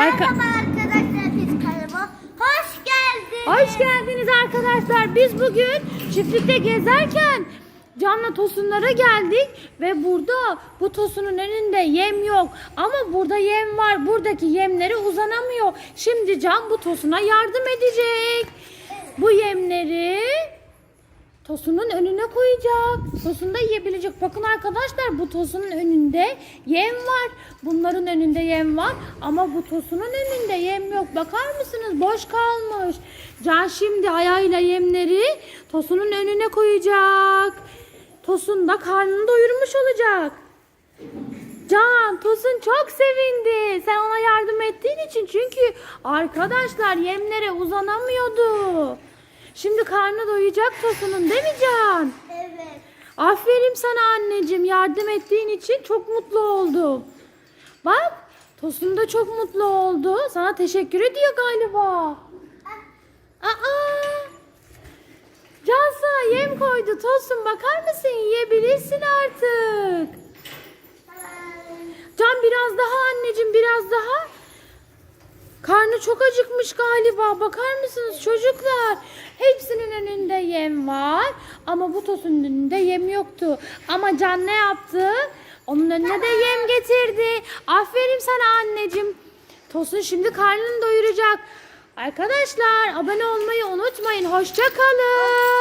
Arka- Merhaba arkadaşlar biz kanalıma hoş geldiniz. Hoş geldiniz arkadaşlar. Biz bugün çiftlikte gezerken Can'la tosunlara geldik ve burada bu tosunun önünde yem yok. Ama burada yem var. Buradaki yemleri uzanamıyor. Şimdi Can bu tosuna yardım edecek. Bu yemleri Tosunun önüne koyacak. Tosun da yiyebilecek. Bakın arkadaşlar bu tosunun önünde yem var. Bunların önünde yem var. Ama bu tosunun önünde yem yok. Bakar mısınız? Boş kalmış. Can şimdi ayağıyla yemleri tosunun önüne koyacak. Tosun da karnını doyurmuş olacak. Can, Tosun çok sevindi. Sen ona yardım ettiğin için çünkü arkadaşlar yemlere uzanamıyordu. Şimdi karnı doyacak Tosun'un değil mi Can? Evet. Aferin sana anneciğim. Yardım ettiğin için çok mutlu oldum. Bak, Tosun da çok mutlu oldu. Sana teşekkür ediyor galiba. Aa! Can sana yem koydu. Tosun bakar mısın? Yiyebilirsin artık. Can biraz daha anneciğim biraz daha. Karnı çok acıkmış galiba. Bakar mısınız çocuklar? Hepsinin önünde yem var. Ama bu tosunun önünde yem yoktu. Ama Can ne yaptı? Onun önüne de yem getirdi. Aferin sana anneciğim. Tosun şimdi karnını doyuracak. Arkadaşlar abone olmayı unutmayın. Hoşça kalın.